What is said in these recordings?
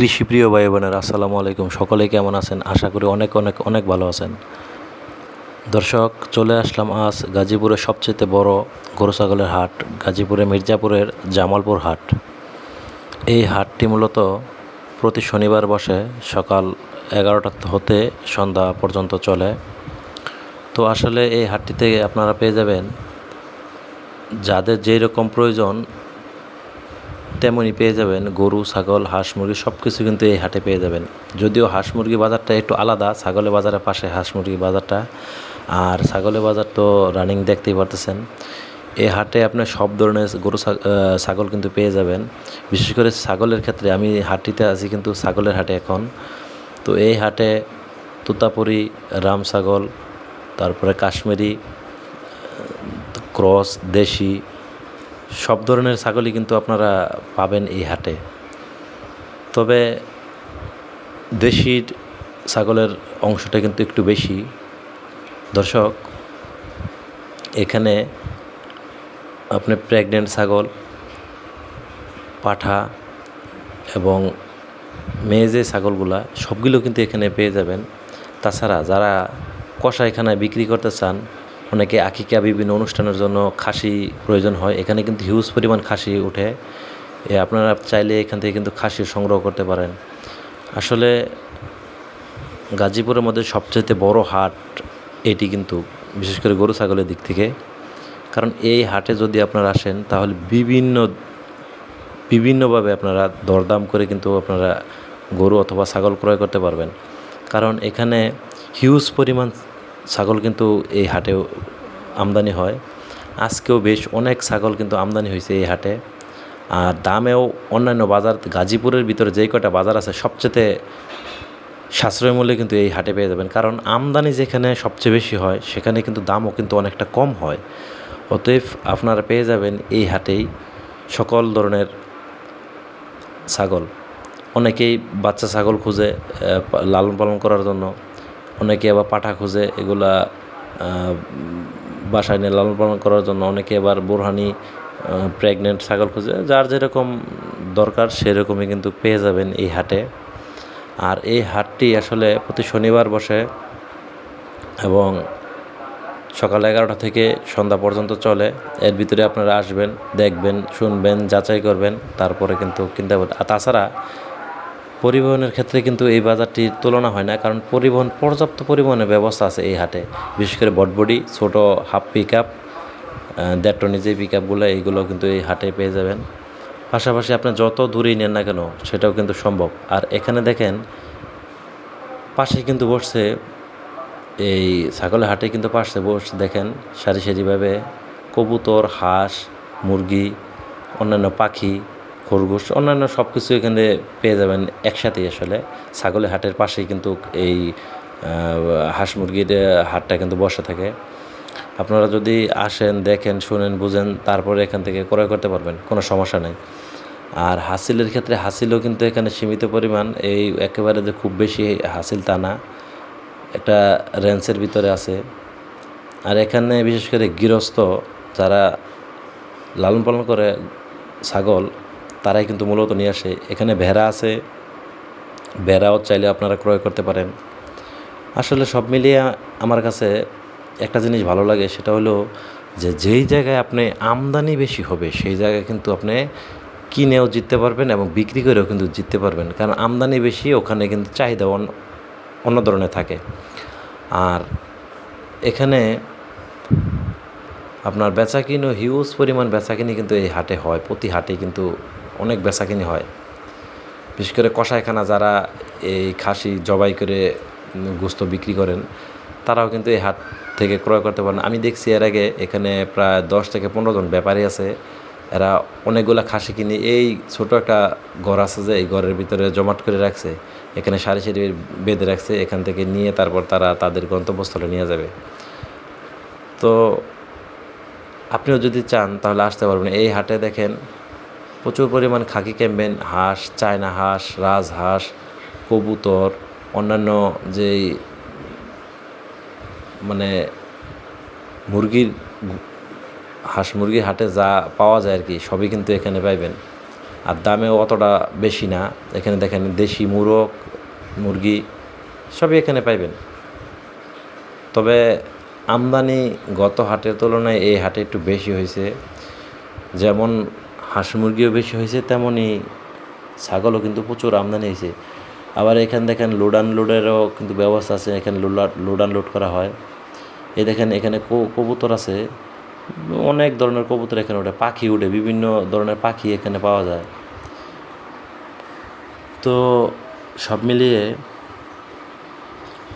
কৃষিপ্রিয় ভাই বোনেরা, আসসালামু আলাইকুম। সকলে কেমন আছেন? আশা করি অনেক অনেক অনেক ভালো আছেন। দর্শক, চলে আসলাম আজ গাজীপুরের সবচেয়ে বড় গরু ছাগলের হাট গাজীপুরে মির্জাপুরের জামালপুর হাট। এই হাটটি মূলত প্রতি শনিবার বসে সকাল এগারোটা হতে সন্ধ্যা পর্যন্ত চলে। তো আসলে এই হাটটিতে আপনারা পেয়ে যাবেন, যাদের যেই রকম প্রয়োজন তেমনই পেয়ে যাবেন গরু, ছাগল, হাঁস, মুরগি সব কিছু কিন্তু এই হাটে পেয়ে যাবেন। যদিও হাঁস, মুরগি বাজারটা একটু আলাদা, ছাগলের বাজারের পাশে হাঁস, মুরগি বাজারটা। আর ছাগলের বাজার তো রানিং দেখতেই পারতেছেন। এই হাটে আপনি সব ধরনের গরু ছাগল কিন্তু পেয়ে যাবেন। বিশেষ করে ছাগলের ক্ষেত্রে আমি হাটটিতে আছি কিন্তু ছাগলের হাটে এখন। তো এই হাটে তুতাপুরি, রাম ছাগল, তারপরে কাশ্মীরি ক্রস, দেশি সব ধরনের ছাগলই কিন্তু আপনারা পাবেন এই হাটে। তবে দেশির ছাগলের অংশটা কিন্তু একটু বেশি। দর্শক, এখানে আপনি প্রেগনেন্ট ছাগল, পাঠা এবং মেয়ে যে ছাগলগুলা, সবগুলো কিন্তু এখানে পেয়ে যাবেন। তাছাড়া যারা কষাইখানায় বিক্রি করতে চান অনেকে আকিকা বিভিন্ন অনুষ্ঠানের জন্য খাসি প্রয়োজন হয়। এখানে কিন্তু হিউজ পরিমাণ খাসি উঠে। এ আপনারা চাইলে এখান থেকে কিন্তু খাসি সংগ্রহ করতে পারেন। আসলে গাজীপুরের মধ্যে সবচেয়ে বড় হাট এটি কিন্তু, বিশেষ করে গরু ছাগলের দিক থেকে। কারণ এই হাটে যদি আপনারা আসেন, তাহলে বিভিন্ন, বিভিন্নভাবে আপনারা দরদাম করে কিন্তু আপনারা গরু অথবা ছাগল ক্রয় করতে পারবেন। কারণ এখানে হিউজ পরিমাণ ছাগল কিন্তু এই হাটে আমদানি হয়। আজকেও বেশ অনেক ছাগল কিন্তু আমদানি হয়েছে এই হাটে। আর দামেও অন্যান্য বাজার, গাজীপুরের ভিতরে যেই কটা বাজার আছে, সবচেয়ে সাশ্রয় মূল্যে কিন্তু এই হাটে পেয়ে যাবেন। কারণ আমদানি যেখানে সবচেয়ে বেশি হয়, সেখানে কিন্তু দামও কিন্তু অনেকটা কম হয়। অতএব আপনারা পেয়ে যাবেন এই হাটেই সকল ধরনের ছাগল। অনেকেই বাচ্চা ছাগল খুঁজে লালন পালন করার জন্য অনেকে আবার পাঠা খুঁজে, এগুলা বাসায় নিয়ে লালন পালন করার জন্য অনেকে আবার বোরহানি প্রেগনেন্ট ছাগল খুঁজে। যার যেরকম দরকার সেরকমই কিন্তু পেয়ে যাবেন এই হাটে। আর এই হাটটি আসলে প্রতি শনিবার বসে এবং সকাল এগারোটা থেকে সন্ধ্যা পর্যন্ত চলে। এর ভিতরে আপনারা আসবেন, দেখবেন, শুনবেন, যাচাই করবেন, তারপরে কিন্তু কিনতে পারবেন আর তাছাড়া পরিবহনের ক্ষেত্রে কিন্তু এই বাজারটির তুলনা হয় না, কারণ পরিবহন, পর্যাপ্ত পরিবহনের ব্যবস্থা আছে এই হাটে। বিশেষ করে বটবডি ছোটো হাফ পিক আপ দেড় যে পিক আপগুলো এইগুলো কিন্তু এই হাটে পেয়ে যাবেন। পাশাপাশি আপনি যত দূরেই নেন না কেন, সেটাও কিন্তু সম্ভব। আর এখানে দেখেন পাশে কিন্তু বসছে, এই ছাগলের হাটে কিন্তু পাশে বসে দেখেন, সারি সারিভাবে কবুতর, হাঁস, মুরগি, অন্যান্য পাখি খরগোশ, অন্যান্য সব কিছু এখানে পেয়ে যাবেন একসাথেই আসলে। ছাগলের হাটের পাশেই কিন্তু এই হাঁস মুরগির হাটটা কিন্তু বসে থাকে। আপনারা যদি আসেন, দেখেন, শুনেন, বুঝেন, তারপরে এখান থেকে ক্রয় করতে পারবেন, কোনো সমস্যা নেই। আর হাসিলের ক্ষেত্রে হাসিলও কিন্তু এখানে সীমিত পরিমাণ, এই একেবারে যে খুব বেশি হাসিল তা না। একটা রেঞ্জের ভিতরে আছে। আর এখানে বিশেষ করে গৃহস্থ যারা লালন পালন করে ছাগল তারাই কিন্তু মূলত নিয়ে আসে। এখানে ভেড়া আছে। ভেড়াও চাইলে আপনারা ক্রয় করতে পারেন। আসলে সব মিলিয়ে আমার কাছে একটা জিনিস ভালো লাগে, সেটা হলো যে যেই জায়গায় আপনি আমদানি বেশি হবে, সেই জায়গায় কিন্তু আপনি কিনেও জিততে পারবেন এবং বিক্রি করেও কিন্তু জিততে পারবেন। কারণ আমদানি বেশি, ওখানে কিন্তু চাহিদা অন্য ধরনের থাকে। আর এখানে আপনার বেচাকিনি হিউজ পরিমাণ বেচাকিনি কিন্তু এই হাটে হয়। প্রতি হাটে কিন্তু অনেক বেচাকিনি হয়। বিশেষ করে কষাইখানা যারা এই খাসি জবাই করে গোস্ত বিক্রি করেন, তারাও কিন্তু এই হাট থেকে ক্রয় করতে পারেন। আমি দেখছি এর আগে এখানে প্রায় দশ থেকে পনেরো জন ব্যাপারী আছে। এরা অনেকগুলা খাসি কিনে এই ছোট একটা ঘর আছে যে, এই ঘরের ভিতরে জমাট করে রাখছে। এখানে সারি সারি বেঁধে রাখছে, এখান থেকে নিয়ে তারপর তারা তাদের গন্তব্যস্থলে নিয়ে যাবে। তো আপনিও যদি চান তাহলে আসতে পারবেন। এই হাটে দেখেন প্রচুর পরিমাণ খাকি ক্যাম্বেন হাঁস, চায়না হাঁস রাজহাঁস কবুতর, অন্যান্য যেই মানে মুরগির হাঁস মুরগির হাটে যা পাওয়া যায় আর কি, সবই কিন্তু এখানে পাইবেন। আর দামেও অতটা বেশি না। এখানে দেখেন দেশি মুরগ, মুরগি সবই এখানে পাইবেন। তবে আমদানি গত হাটের তুলনায় এই হাটে একটু বেশি হয়েছে। যেমন হাঁস মুরগিও বেশি হয়েছে, তেমনই ছাগলও কিন্তু প্রচুর আমদানি হয়েছে। আবার এখানে দেখেন লোড আনলোডেরও কিন্তু ব্যবস্থা আছে, এখানে লোড লোড আনলোড করা হয়। এই দেখেন এখানে কবুতর আছে, অনেক ধরনের কবুতর এখানে ওঠে, পাখি উঠে, বিভিন্ন ধরনের পাখি এখানে পাওয়া যায়। তো সব মিলিয়ে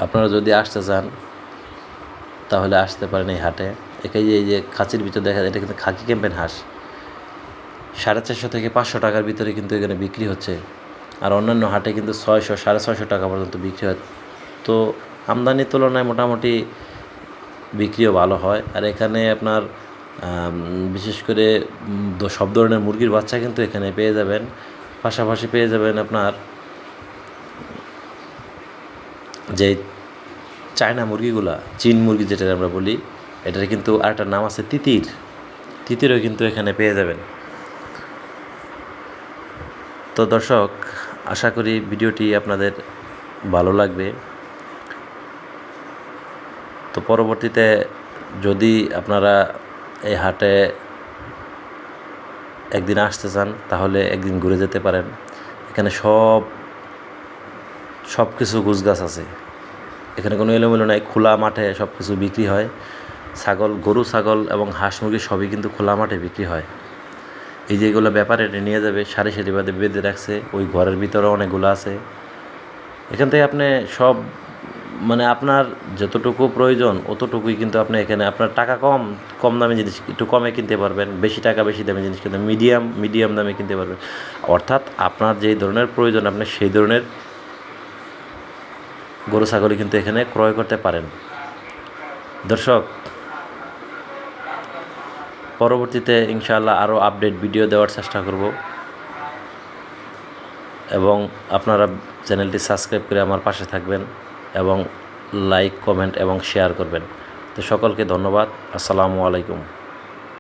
আপনারা যদি আসতে চান, তাহলে আসতে পারেন এই হাটে। এখানে এই যে খাঁচির ভিতরে দেখা যায়, এটা কিন্তু খাকি ক্যাম্পেন হাঁস। সাড়ে চারশো থেকে পাঁচশো টাকার ভিতরে কিন্তু এখানে বিক্রি হচ্ছে। আর অন্যান্য হাটে কিন্তু ছয়শো, সাড়ে ছয়শো টাকা পর্যন্ত বিক্রি হয়। তো আমদানির তুলনায় মোটামুটি বিক্রিও ভালো হয়। আর এখানে আপনার বিশেষ করে সব ধরনের মুরগির বাচ্চা কিন্তু এখানে পেয়ে যাবেন। পাশাপাশি পেয়ে যাবেন আপনার, যে চায়না মুরগিগুলা, চীন মুরগি যেটা আমরা বলি, এটার কিন্তু আরেকটা নাম আছে তিতির। তিতিরও কিন্তু এখানে পেয়ে যাবেন। তো দর্শক, আশা করি ভিডিওটি আপনাদের ভালো লাগবে। তো পরবর্তীতে যদি আপনারা এই হাটে একদিন আসতে চান, তাহলে একদিন ঘুরে যেতে পারেন। এখানে সব সব কিছু গাছ আছে। এখানে কোনো এলোমেলো নাই, খোলা মাঠে সব কিছু বিক্রি হয়। ছাগল, গরু, ছাগল এবং হাঁস মুরগি সবই কিন্তু খোলা মাঠে বিক্রি হয়। এই যে এগুলো ব্যাপারে এটা নিয়ে যাবে, সারি সারি বাদে বেঁধে রাখছে, ওই ঘরের ভিতরে অনেকগুলো আছে। এখান থেকে আপনি সব মানে আপনার যতটুকু প্রয়োজন, অতটুকুই কিন্তু আপনি এখানে, আপনার টাকা কম কম দামে জিনিস একটু কমে কিনতে পারবেন, বেশি টাকা, বেশি দামে জিনিস কিনতে মিডিয়াম মিডিয়াম দামে কিনতে পারবেন। অর্থাৎ আপনার যেই ধরনের প্রয়োজন, আপনি সেই ধরনের গরু ছাগলই কিন্তু এখানে ক্রয় করতে পারেন। দর্শক পরবর্তীতে ইনশাআল্লাহ আরও আপডেট ভিডিও দেওয়ার চেষ্টা করব। এবং আপনারা চ্যানেলটি সাবস্ক্রাইব করে আমার পাশে থাকবেন এবং লাইক, কমেন্ট এবং শেয়ার করবেন। তো সকলকে ধন্যবাদ। আসসালামু আলাইকুম।